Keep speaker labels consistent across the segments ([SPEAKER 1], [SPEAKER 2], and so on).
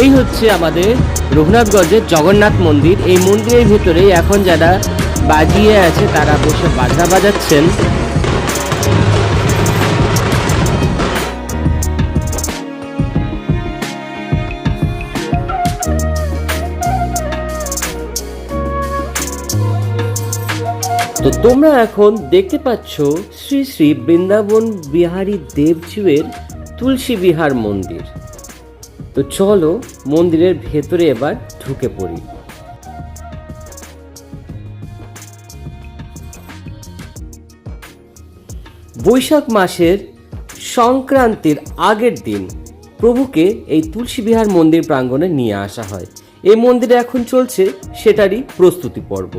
[SPEAKER 1] এই হচ্ছে আমাদের রঘুনাথগঞ্জের জগন্নাথ মন্দির। এই মন্দিরের ভেতরেই এখন যারা বাজিয়ে আছে, তারা বসে বাজনা বাজাচ্ছেন। তো তোমরা এখন দেখতে পাচ্ছ শ্রী শ্রী বৃন্দাবন বিহারী দেবজিউয়ের তুলসী বিহার মন্দির। তো চলো মন্দিরের ভেতরে এবার ঢুকে পড়ি। বৈশাখ মাসের সংক্রান্তির আগের দিন প্রভুকে এই তুলসী বিহার মন্দির প্রাঙ্গণে নিয়ে আসা হয়। এই মন্দিরে এখন চলছে সেটারই প্রস্তুতি পর্ব।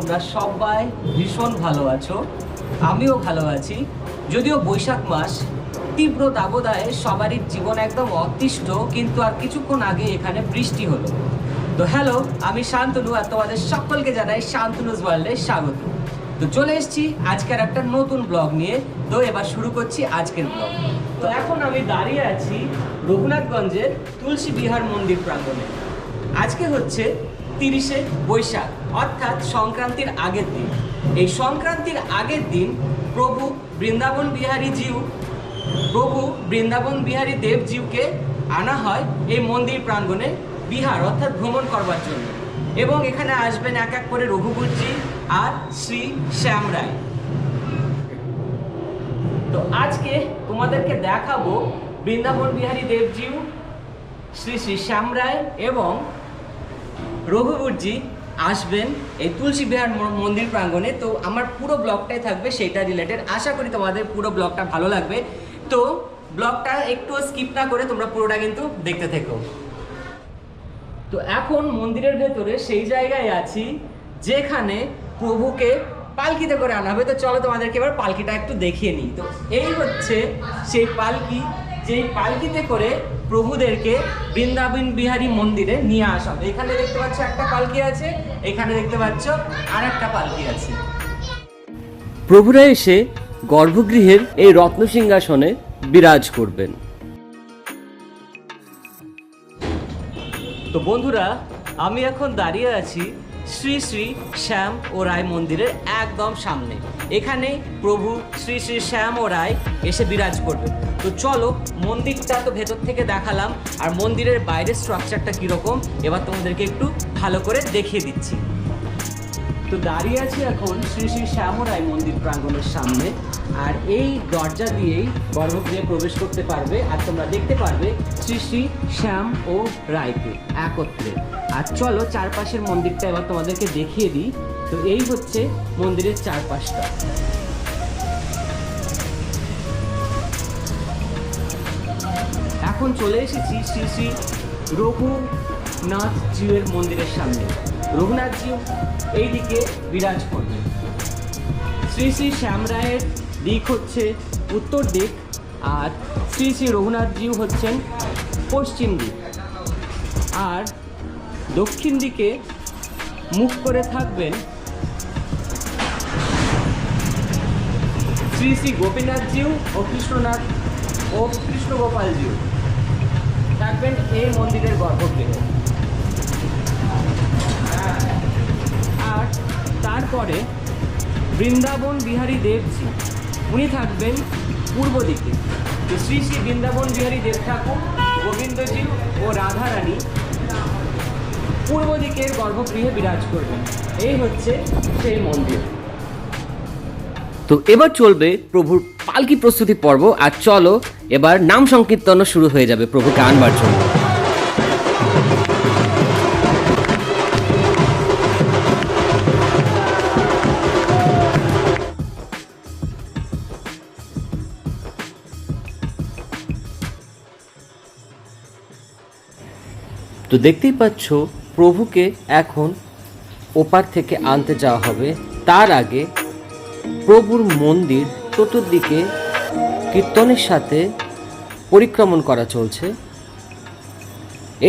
[SPEAKER 1] তোমরা সবাই ভীষণ ভালো আছো, আমিও ভালো আছি। যদিও বৈশাখ মাস তীব্র দাবদাহে সবারই জীবন একদম অতিষ্ঠ, কিন্তু আর কিছুক্ষণ আগে এখানে বৃষ্টি হলো। তো হ্যালো, আমি শান্তনু আর তোমাদের সকলকে জানাই শান্তনুজ ওয়ার্ল্ডে স্বাগত। তো চলে এসেছি আজকের একটা নতুন ব্লগ নিয়ে। তো এবার শুরু করছি আজকের ব্লগ। তো এখন আমি দাঁড়িয়ে আছি রঘুনাথগঞ্জের তুলসী বিহার মন্দির প্রাঙ্গণে। আজকে হচ্ছে তিরিশে বৈশাখ। অর্থাৎ সংক্রান্তির আগের দিন। এই সংক্রান্তির আগের দিন প্রভু বৃন্দাবন বিহারী জিউ, প্রভু বৃন্দাবন বিহারী দেবজিউকে আনা হয় এই মন্দির প্রাঙ্গণে বিহার, অর্থাৎ ভ্রমণ করবার জন্য। এবং এখানে আসবেন এক এক করে রঘুবরজি আর শ্রী শ্যাম রায়। তো আজকে তোমাদেরকে দেখাবো বৃন্দাবন বিহারী দেবজিউ শ্রী শ্রী শ্যাম রায় এবং রঘুবরজি আসবেন এই তুলসী বিহার মন্দির প্রাঙ্গণে। তো আমার পুরো ব্লগটাই থাকবে সেটা রিলেটেড আশা করি তোমাদের পুরো ব্লগটা ভালো লাগবে। তো ব্লগটা একটু স্কিপ না করে তোমরা পুরোটা কিন্তু দেখতে থেকো। তো এখন মন্দিরের ভেতরে সেই জায়গায় আছি যেখানে প্রভুকে পালকিতে করে আনা হবে। তো চলো তোমাদেরকে এবার পালকিটা একটু দেখিয়ে নিই। তো এই হচ্ছে সেই পালকি যেই পালকিতে করে প্রভুদেরকে বৃন্দাবন বিহারী মন্দিরে নিয়ে আসা হবে। এখানে দেখতে পাচ্ছ একটা পালকি আছে এখানে দেখতে পাচ্ছ আর একটা পালকি আছে। প্রভুরা এসে গর্ভগৃহের এই রত্ন সিংহাসনে বিরাজ করবেন। তো বন্ধুরা আমি এখন দাঁড়িয়ে আছি শ্রী শ্রী শ্যাম ও রায় মন্দিরের একদম সামনে। এখানে প্রভু শ্রী শ্রী শ্যাম ও রায় এসে বিরাজ করবে। তো চলো, মন্দিরটা তো ভেতর থেকে দেখালাম, আর মন্দিরের বাইরের স্ট্রাকচারটা কীরকম, এবার তোমাদেরকে একটু ভালো করে দেখিয়ে দিচ্ছি। তো দাঁড়িয়ে আছি এখন শ্রী শ্রী শ্যাম রায় মন্দির প্রাঙ্গণের সামনে। আর এই দরজা দিয়েই গর্ভগৃহে প্রবেশ করতে পারবে। আর তোমরা দেখতে পারবে শ্রী শ্রী শ্যাম ও রায়কে একত্রে। আর চলো চারপাশের মন্দিরটা এবার তোমাদেরকে দেখিয়ে দিই। তো এই হচ্ছে মন্দিরের চারপাশটা। এখন চলে এসেছি শ্রী শ্রী রঘুনাথ জিউয়ের মন্দিরের সামনে। রঘুনাথ জিউ এইদিকে বিরাজ করবে। শ্রী শ্রী শ্যামরায়ের দিক হচ্ছে উত্তর দিক আর শ্রী শ্রী রঘুনাথ জিউ হচ্ছেন পশ্চিম দিক। আর দক্ষিণ দিকে মুখ করে থাকবেন শ্রী শ্রী গোপীনাথ জিউ ও কৃষ্ণনাথ ও কৃষ্ণ থাকবেন এই মন্দিরের গর্ভগৃহে। আর তারপরে বৃন্দাবন বিহারী দেবজি। উনি থাকবেন পূর্ব দিকে। শ্রী শ্রী বৃন্দাবন বিহারী দেব ঠাকুর গোবিন্দজি ও রাধারানী পূর্ব দিকের গর্ভগৃহে বিরাজ করবেন। এই হচ্ছে সেই মন্দির। তো এবার চলবে প্রভুর পালকি প্রস্তুতি পর্ব, আর চলো এবার নাম সংকীর্তনও শুরু হয়ে যাবে প্রভুকে আনবার জন্য। তো দেখতেই পাচ্ছ, প্রভুকে এখন ওপার থেকে আনতে যাওয়া হবে। তার আগে প্রভুর মন্দির চতুর্দিকে কীর্তনের সাথে পরিক্রমণ করা চলছে।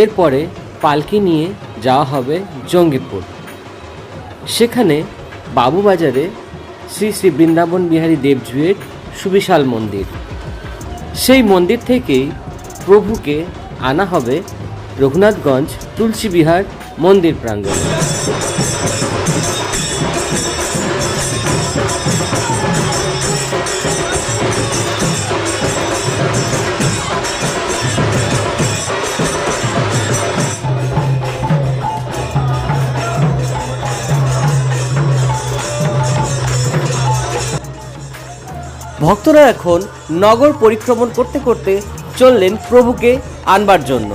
[SPEAKER 2] এরপরে পালকি নিয়ে যাওয়া হবে জঙ্গিপুর। সেখানে বাবুবাজারে শ্রী শ্রী বৃন্দাবন বিহারী দেবজুয়ের সুবিশাল মন্দির। সেই মন্দির থেকেই প্রভুকে আনা হবে রঘুনাথগঞ্জ, তুলসী বিহার, মন্দির প্রাঙ্গণ। ভক্তরা এখন নগর পরিক্রমণ করতে করতে চললেন প্রভুকে আনবার জন্য।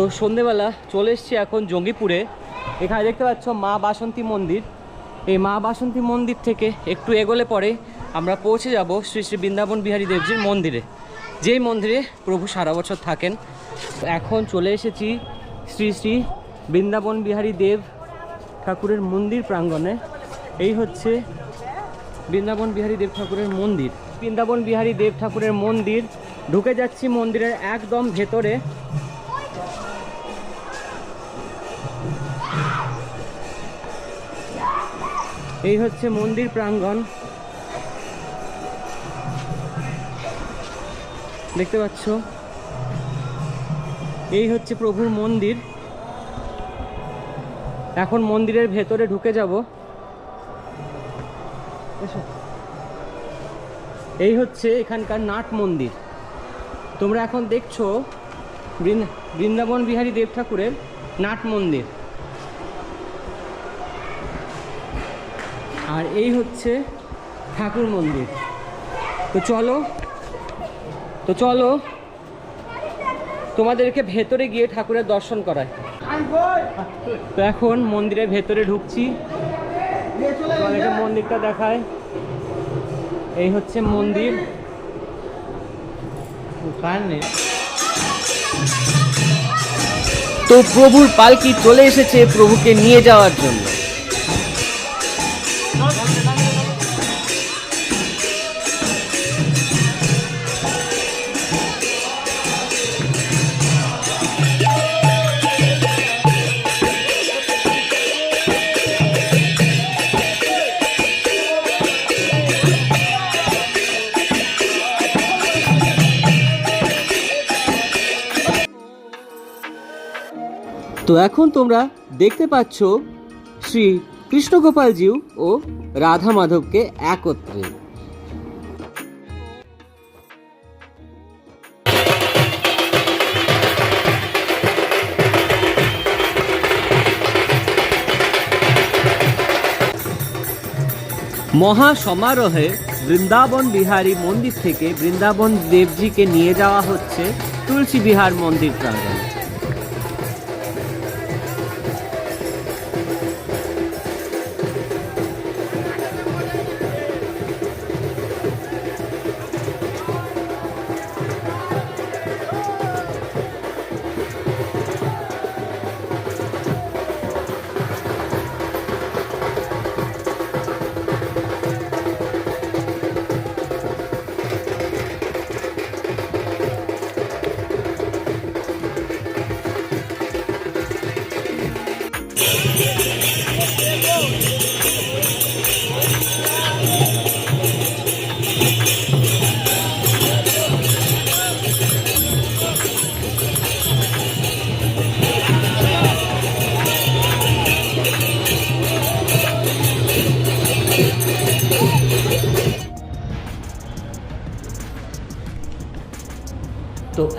[SPEAKER 2] তো সন্ধেবেলা চলে এসেছি এখন জঙ্গিপুরে। এখানে দেখতে পাচ্ছ মা বাসন্তী মন্দির। এই মা বাসন্তী মন্দির থেকে একটু এগোলে পরে আমরা পৌঁছে যাব শ্রী শ্রী বৃন্দাবন বিহারী দেবজির মন্দিরে। যেই মন্দিরে প্রভু সারা বছর থাকেন। এখন চলে এসেছি শ্রী শ্রী বৃন্দাবন বিহারী দেব ঠাকুরের মন্দির প্রাঙ্গণে। এই হচ্ছে বৃন্দাবন বিহারী দেব ঠাকুরের মন্দির। বৃন্দাবন বিহারী দেব ঠাকুরের মন্দির। ঢুকে যাচ্ছি মন্দিরের একদম ভেতরে। এই হচ্ছে মন্দির প্রাঙ্গণ। দেখতে পাচ্ছ? এই হচ্ছে প্রভুর মন্দির। এখন মন্দিরের ভেতরে ঢুকে যাব। এই হচ্ছে এখানকার নাট মন্দির। তোমরা এখন দেখছ বৃন- বৃন্দাবন বিহারী দেব ঠাকুরের নাট মন্দির। আর এই হচ্ছে ঠাকুর মন্দির। তো চলো তো চলো, তোমাদেরকে ভেতরে গিয়ে ঠাকুরের দর্শন করায় তো এখন মন্দিরের ভেতরে ঢুকছি। মন্দিরটা দেখায় এই হচ্ছে মন্দির। তো প্রভুর পালকি চলে এসেছে প্রভুকে নিয়ে যাওয়ার জন্য। তো এখন তোমরা দেখতে পাচ্ছ শ্রী কৃষ্ণগোপালজিউ ও রাধা মাধবকে একত্রে। মহা সমারোহে বৃন্দাবন বিহারী মন্দির থেকে বৃন্দাবন দেবজিকে নিয়ে যাওয়া হচ্ছে তুলসী বিহার মন্দির প্রাঙ্গণে।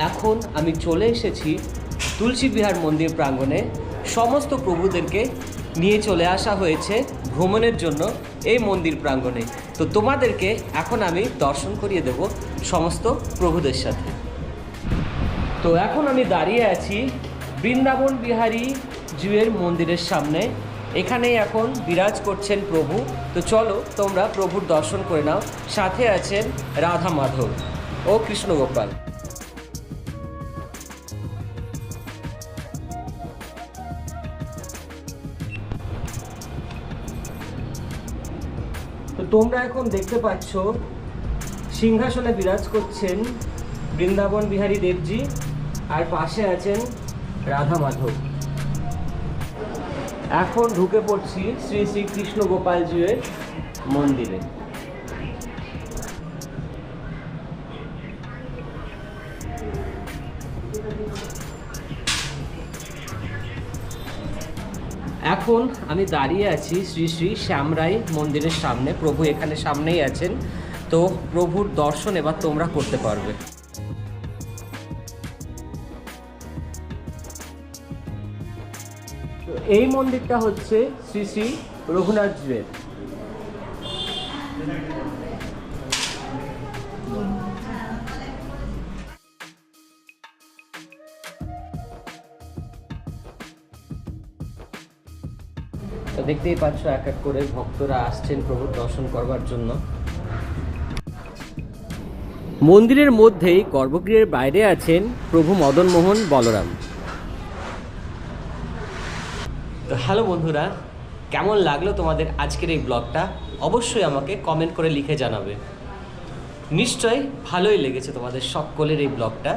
[SPEAKER 2] এখন আমি চলে এসেছি তুলসী বিহার মন্দির প্রাঙ্গণে। সমস্ত প্রভুদেরকে নিয়ে চলে আসা হয়েছে ভ্রমণের জন্য এই মন্দির প্রাঙ্গণে। তো তোমাদেরকে এখন আমি দর্শন করিয়ে দেব সমস্ত প্রভুদের সাথে। তো এখন আমি দাঁড়িয়ে আছি বৃন্দাবন বিহারী জুয়ের মন্দিরের সামনে। এখানেই এখন বিরাজ করছেন প্রভু। তো চলো তোমরা প্রভুর দর্শন করে নাও। সাথে আছেন রাধা মাধব ও কৃষ্ণগোপাল। তোমরা এখন দেখতে পাচ্ছ, সিংহাসনে বিরাজ করছেন বৃন্দাবন বিহারী দেবজি আর পাশে আছেন রাধা মাধব। এখন ঢুকে পড়ছি শ্রী শ্রীকৃষ্ণ কৃষ্ণ মন্দিরে। এখন আমি দাঁড়িয়ে আছি শ্রী শ্রী শ্যামরাই মন্দিরের সামনে। প্রভু এখানে সামনেই আছেন। তো প্রভুর দর্শন এবার তোমরা করতে পারবে। এই মন্দিরটা হচ্ছে শ্রী শ্রী রঘুনাথ তো দেখতেই পাচ্ছ এক এক করে ভক্তরা আসছেন প্রভুর দর্শন করবার জন্য। মন্দিরের মধ্যেই গর্ভগৃহের বাইরে আছেন প্রভু মদন মোহন বলরাম। তো হ্যালো বন্ধুরা, কেমন লাগল তোমাদের আজকের এই ব্লগটা? অবশ্যই আমাকে কমেন্ট করে লিখে জানাবে। নিশ্চয়ই ভালোই লেগেছে তোমাদের সকলের এই ব্লগটা।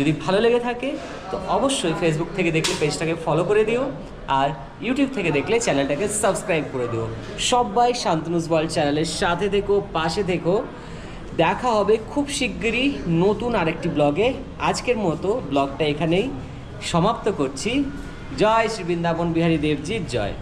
[SPEAKER 2] যদি ভালো লেগে থাকে, তো অবশ্যই ফেসবুক থেকে দেখলে পেজটাকে ফলো করে দিও আর ইউটিউব থেকে দেখলে চ্যানেলটাকে সাবস্ক্রাইব করে দিও। সবাই শান্তনুজ ওয়ার্ল্ড চ্যানেলের সাথে থেকো, পাশে থেকো। দেখা হবে খুব শিগগিরই নতুন আরেকটি ব্লগে। আজকের মতো ব্লগটা এখানেই সমাপ্ত করছি। জয় শ্রী বৃন্দাবন বিহারী দেবজির জয়।